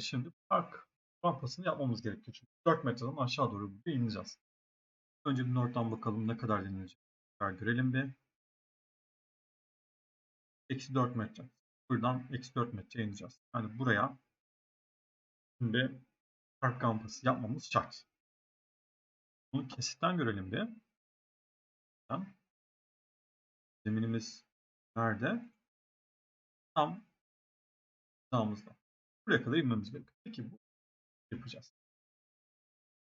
şimdi park rampasını yapmamız gerekiyor. Çünkü 4 metreden aşağı doğru ineceğiz. Önce bir Nord'dan bakalım ne kadar denilecek. Görelim bir. Eksi 4 metre. Buradan eksi 4 metre ineceğiz. Yani buraya şimdi park rampası yapmamız şart. Bunu kesitten görelim bir. Zeminimiz nerede? Tam hizamızda. Buraya kadar inmemiz gerekiyor. Peki bu yapacağız.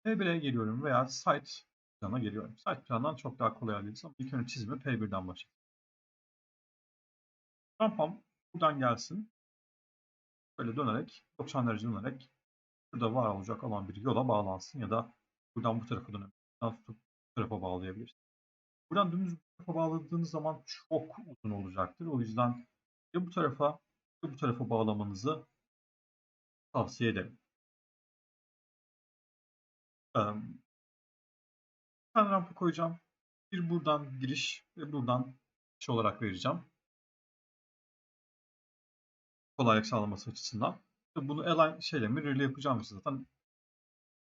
P1'e geliyorum veya site plana geliyorum. Site plandan çok daha kolay halledeceğiz ama ilk önce çizimi P1'den başlayalım. Rampam buradan gelsin. Böyle dönerek, 90 derece dönerek burada var olacak olan bir yola bağlansın ya da buradan bu tarafa dönüp bu tarafa bağlayabiliriz. Buradan dümdüz bu tarafa bağladığınız zaman çok uzun olacaktır. O yüzden ya bu tarafa ya bu tarafa bağlamanızı tavsiye ederim. Bir tane rampa koyacağım. Bir buradan giriş ve buradan çıkış olarak vereceğim. Kolaylık sağlaması açısından. Bunu align şeyle mirror ile yapacağım zaten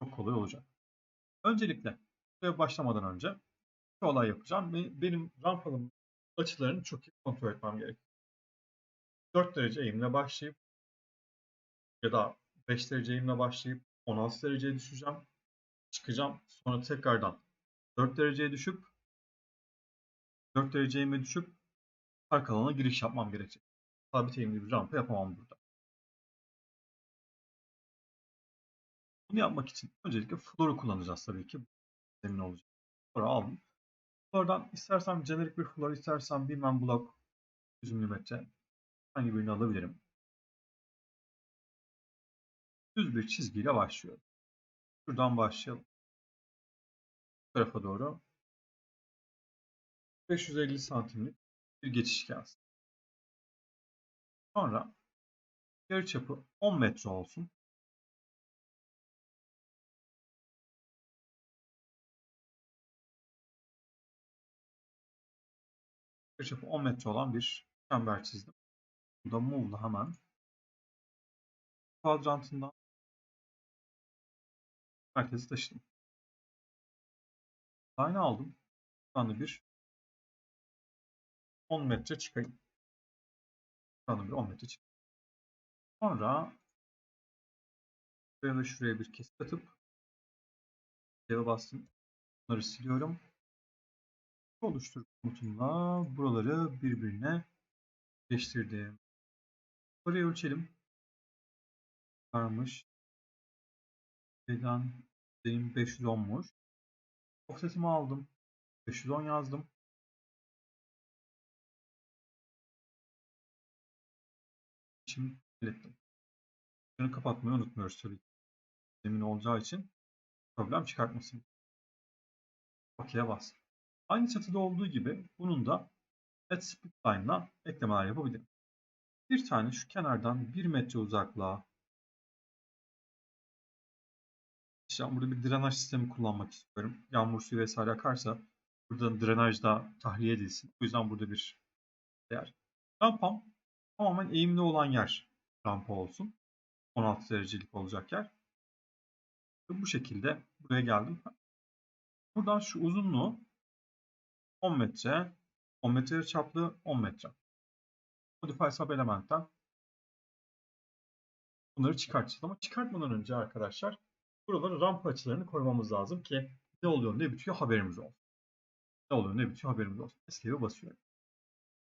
çok kolay olacak. Öncelikle buraya başlamadan önce bir olay yapacağım ve benim rampalım açılarını çok iyi kontrol etmem gerekiyor. 4 derece eğimle başlayıp ya da 5 derece başlayıp 16 dereceye düşeceğim. Çıkacağım. Sonra tekrardan 4 dereceye düşüp 4 derece düşüp park alanına giriş yapmam gerekecek. Sabit eğimli bir rampa yapamam burada. Bunu yapmak için öncelikle floor'u kullanacağız tabii ki. Zemin olacak. Floor'u aldım. Floor'dan istersem jenerik bir floor, istersem bilmem blok 100 mm hangi birini alabilirim. Düz bir çizgiyle başlıyorum. Şuradan başlayalım. Bu tarafa doğru 550 santimlik bir geçiş gelsin. Sonra yarıçapı 10 metre olsun. Yarıçapı 10 metre olan bir çember çizdim. Burada move'la hemen kuadrantından merkezi taşıdım. Line aldım. Şu bir 10 metre çıkayım. Şu bir 10 metre çıkayım. Sonra buraya da şuraya bir kesit atıp Save'e bastım. Bunları siliyorum. Oluştur komutumla buraları birbirine birleştirdim. Burayı ölçelim. Varmış. Şeyden benim 510'muş. Offset'imi aldım. 510 yazdım. Şimdi ilettim. Şunu kapatmayı unutmuyoruz tabii. Zemin olacağı için problem çıkartmasın. OK'ye bas. Aynı çatıda olduğu gibi bunun da Add Split Line'la eklemeler yapabilirim. Bir tane şu kenardan 1 metre uzaklığa işte burada bir drenaj sistemi kullanmak istiyorum. Yağmur suyu vesaire akarsa burada drenaj da tahliye edilsin. O yüzden burada bir değer. Rampam tamamen eğimli olan yer rampa olsun. 16 derecelik olacak yer. Bu şekilde buraya geldim. Buradan şu uzunluğu 10 metre, 10 metre çaplı 10 metre. Modify sub elementten bunları çıkartacağız. Ama çıkartmadan önce arkadaşlar buraları rampa açılarını korumamız lazım ki ne oluyor ne bitiyor haberimiz olsun. Ne oluyor ne bitiyor haberimiz olsun. Escape'e basıyorum.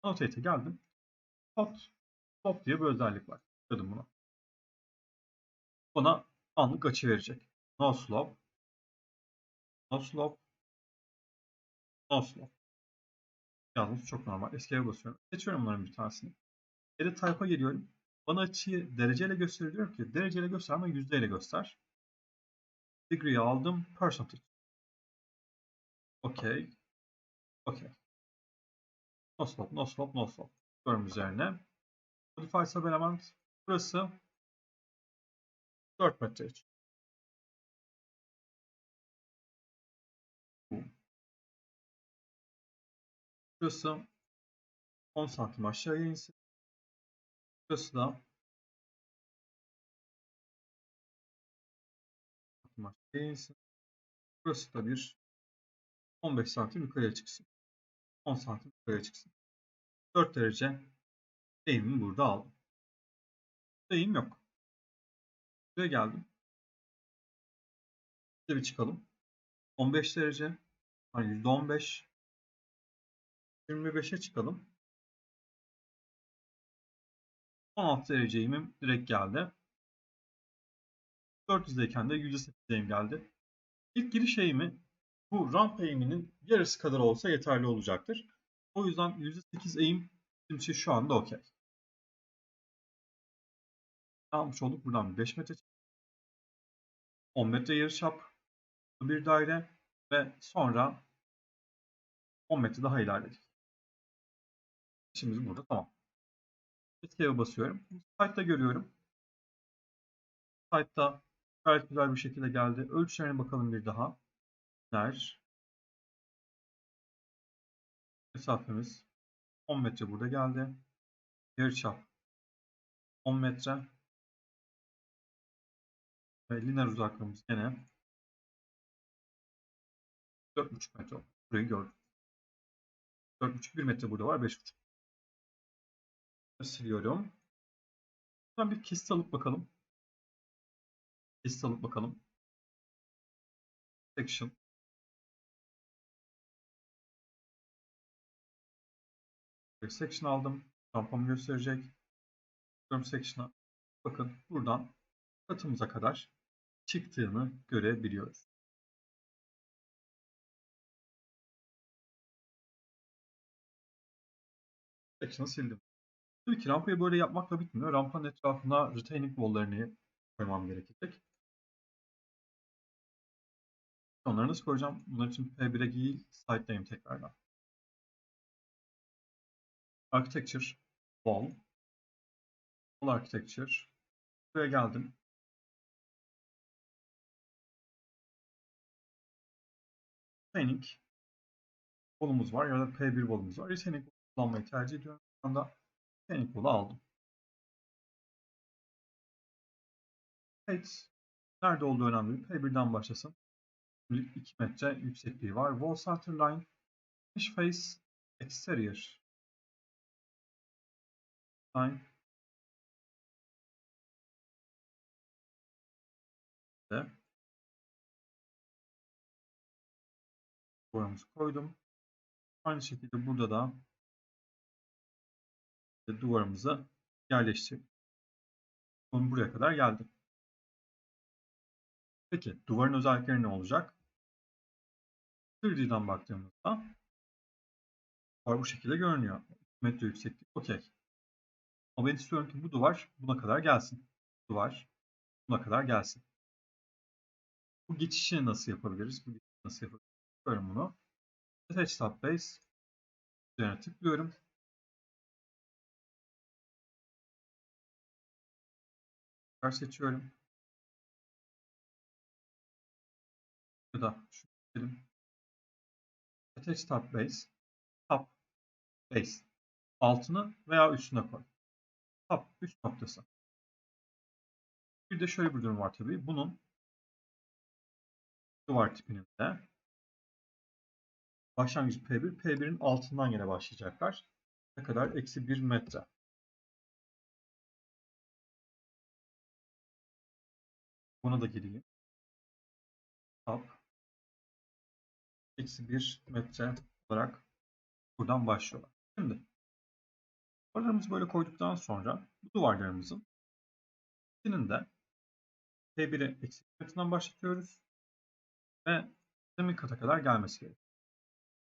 Annotate'e geldim. Hot, stop diye bir özellik var. Tıkladım buna. Bana anlık açı verecek. No slope, no slope, no slope. Yalnız çok normal. Escape'e basıyorum. Seçiyorum bunların bir tanesini. Edit type'a geliyorum. Bana açıyı dereceyle gösteriyor ki dereceyle gösterme yüzdeyle göster. Degree'yi aldım. Percentage. OK. OK. No slope, no slope, no slope. Diyorum üzerine. Modify subelement. Burası 4 metre için. Burası 10 santim aşağıya insin. Burası da değilsin. Burası da bir 15 santim yukarıya çıksın. 10 santim yukarıya çıksın. 4 derece eğimimi burada aldım. Eğim yok. Buraya geldim. Bir çıkalım. 15 derece. Yani %15. 25'e çıkalım. 16 derece eğimim direkt geldi. 400'deyken de %8 eğim geldi. İlk giriş eğimi bu ramp eğiminin yarısı kadar olsa yeterli olacaktır. O yüzden %8 eğim bizim için şu anda okey. Almış olduk. Buradan 5 metre 10 metre yarıçap bir daire ve sonra 10 metre daha ilerledik. İşimiz burada tamam. Escape'e basıyorum. Site'da görüyorum. Site'da gayet güzel bir şekilde geldi. Ölçülerine bakalım bir daha. Ner. Mesafemiz 10 metre burada geldi. Yarıçap 10 metre. Ve lineer uzaklığımız gene 4,5 metre. Burayı gördüm. 4,5 1 metre burada var. 5,5. Siliyorum. Buradan bir kesit alıp bakalım. Kesit alıp bakalım. Section. Section aldım. Rampamı gösterecek. Görüm section'a. Bakın buradan katımıza kadar çıktığını görebiliyoruz. Section'ı sildim. Tabii ki rampayı böyle yapmakla bitmiyor. Rampanın etrafına retaining wall'larını koymam gerekecek. Onları nasıl koyacağım? Bunlar için P1'e değil, site'dayım tekrardan. Architecture, wall, wall architecture. Buraya geldim. Retaining wall'umuz var ya da P1 wall'umuz var. Retaining kullanmayı tercih ediyorum. Şu anda retaining wall'u aldım. Evet. Nerede olduğu önemli. P1'den başlasın. 2 metre yüksekliği var. Wall center line finish face exterior line de duvarımızı koydum. Aynı şekilde burada da duvarımızı yerleştirdik. Bunu buraya kadar geldi. Peki duvarın özellikleri ne olacak? 3D'den baktığımızda duvar bu şekilde görünüyor. Metre yükseklik okey. Ama ben istiyorum ki bu duvar buna kadar gelsin. Duvar buna kadar gelsin. Bu geçişi nasıl yapabiliriz? Bu geçişi nasıl yapabiliriz? Yapıyorum bunu. Attach Tab Base üzerine tıklıyorum. seçiyorum. Ya da şu seçelim. Attach Tab Base Tab Base altını veya üstüne koy. Tab üst noktası. Bir de şöyle bir durum var tabii. Bunun duvar tipinin de başlangıç P1, P1'in altından yine başlayacaklar. Ne kadar? Eksi 1 metre. Buna da gireyim. Eksi 1 metre olarak buradan başlıyorlar. Şimdi duvarlarımızı böyle koyduktan sonra bu duvarlarımızın ikisinin de P1'i eksi 1 metreden başlatıyoruz ve zemin kata kadar gelmesi gerekiyor.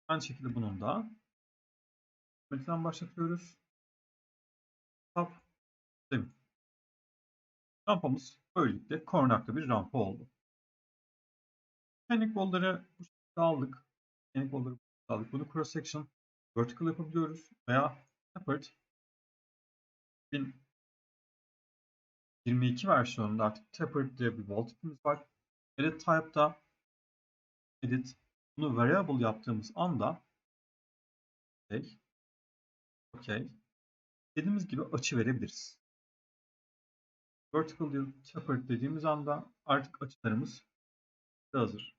Aynı şekilde bunun da metreden başlatıyoruz. Tab zemin. Rampamız böylelikle korunaklı bir rampa oldu. Mechanic wall'ları bu aldık. Mechanic wall'ları aldık. Bunu cross section vertical yapabiliyoruz veya separate 2022 versiyonunda artık tapered diye bir wall tipimiz var. Edit type'da edit bunu variable yaptığımız anda okay, okay, dediğimiz gibi açı verebiliriz. Vertical Yield Tapered dediğimiz anda artık açılarımız hazır.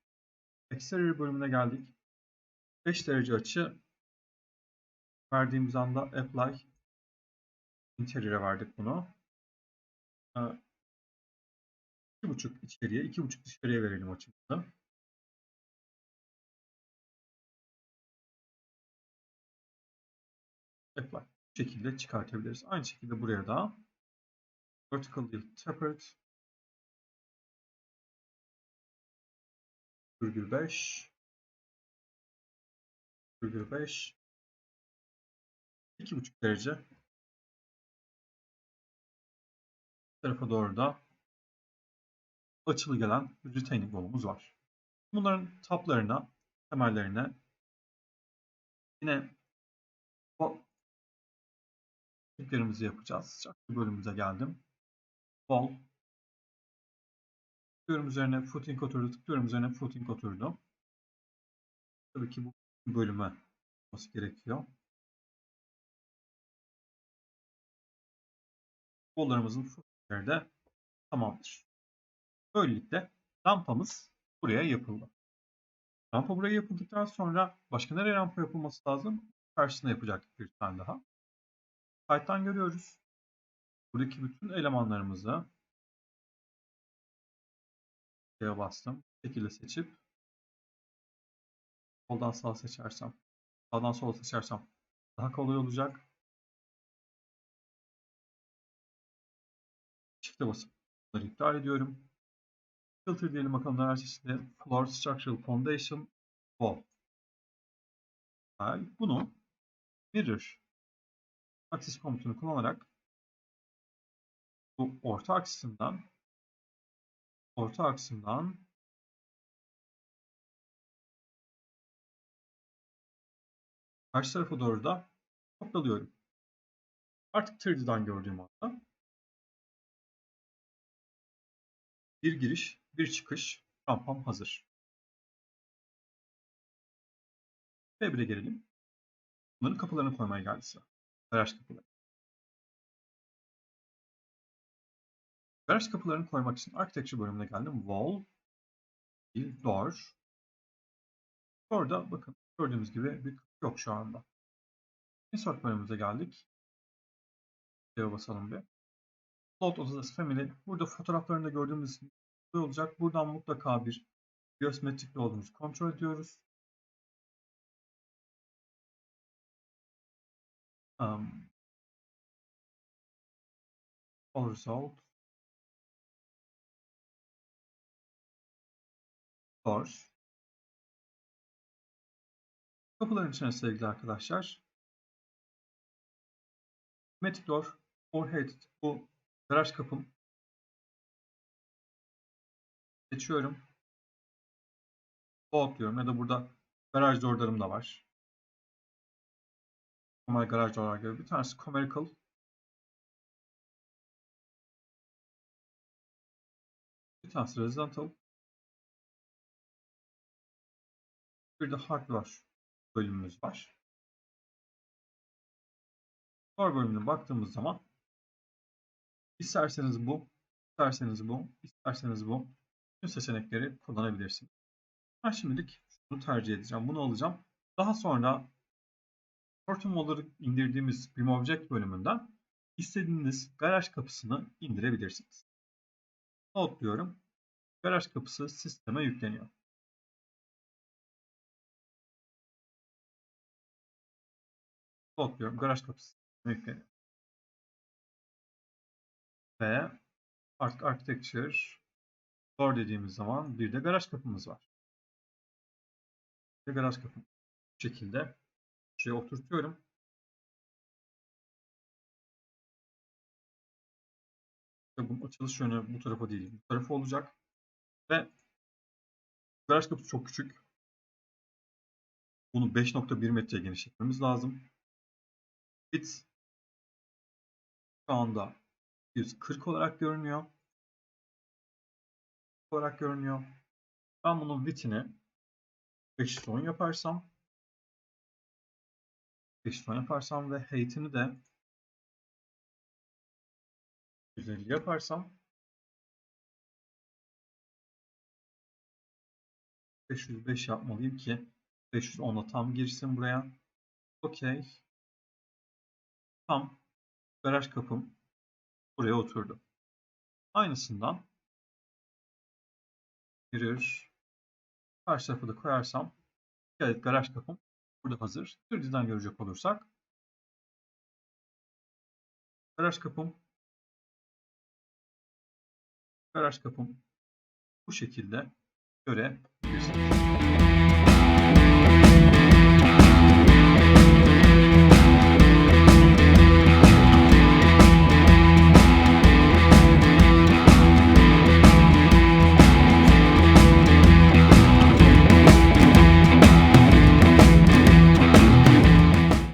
Exterior bölümüne geldik. 5 derece açı verdiğimiz anda Apply Interior'e verdik bunu. 2.5 içeriye, 2.5 dışarıya verelim açımızı. Apply. Bu şekilde çıkartabiliriz. Aynı şekilde buraya da vertical yield tapered virgül 5 virgül 5 2.5 derece tarafa doğru da açılı gelen retaining wall'umuz var. Bunların taplarına, temellerine yine bu tiplerimizi yapacağız. Çaklı bölümümüze geldim. Wall. Tıklıyorum üzerine footing oturdu. Tıklıyorum üzerine footing oturdu. Tabii ki bu bölüme olması gerekiyor. Wall'larımızın footingleri de tamamdır. Böylelikle rampamız buraya yapıldı. Rampa buraya yapıldıktan sonra başka nereye rampa yapılması lazım? Karşısına yapacaktık bir tane daha. Site'dan görüyoruz. Buradaki bütün elemanlarımızı şeye bastım. Şekilde seçip soldan sağa seçersem sağdan sola seçersem daha kolay olacak. Çifte basıp bunları iptal ediyorum. Filter diyelim bakalım neler çeşitli. Floor Structural Foundation Wall. Bunu mirror aksis komutunu kullanarak bu orta aksından orta aksından karşı tarafa doğru da kopyalıyorum. Artık 3D'den gördüğüm anda bir giriş, bir çıkış rampam hazır. B1'e gelelim. Bunların kapılarını koymaya geldi sıra. Garaj kapıları. Garaj kapılarını koymak için Architecture bölümüne geldim. Wall, bir door. Orada bakın gördüğümüz gibi bir kapı yok şu anda. Insert bölümümüze geldik. Şeye basalım bir. Float Autodesk Family. Burada fotoğraflarında gördüğümüz gibi olacak. Buradan mutlaka bir geometrik olduğumuzu kontrol ediyoruz. Um, result source Kapıların içine sevgili arkadaşlar Matic Door Overhead bu garaj kapım seçiyorum. Vault diyorum ya da burada garaj doorlarım da var. Normal garaj doorlar gibi. Bir tanesi Comerical. Bir tanesi Residential. Bir de Hardware bölümümüz var. Core bölümüne baktığımız zaman isterseniz bu, isterseniz bu, isterseniz bu tüm seçenekleri kullanabilirsiniz. Ben şimdilik bunu tercih edeceğim. Bunu alacağım. Daha sonra Horton Waller'ı indirdiğimiz BIM bölümünden istediğiniz garaj kapısını indirebilirsiniz. Not diyorum. Garaj kapısı sisteme yükleniyor. Not diyorum. Garaj kapısı yükleniyor. Ve Arc Architecture Door dediğimiz zaman bir de garaj kapımız var. Bir garaj kapım. Bu şekilde şuraya oturtuyorum. Bunun açılış yönü bu tarafa değil, bu tarafa olacak. Ve garaj kapısı çok küçük. Bunu 5.1 metreye genişletmemiz lazım bit şu anda 140 olarak görünüyor. olarak görünüyor. Ben bunun bitini 5 son yaparsam 5 son yaparsam ve height'ini de 150 yaparsam 505 yapmalıyım ki 510'a tam girsin buraya. Okey. Tam garaj kapım buraya oturdu. Aynısından mirror karşı tarafı da koyarsam bir adet garaj kapım burada hazır. 3D'den görecek olursak garaj kapım garaj kapım bu şekilde görebilirsiniz.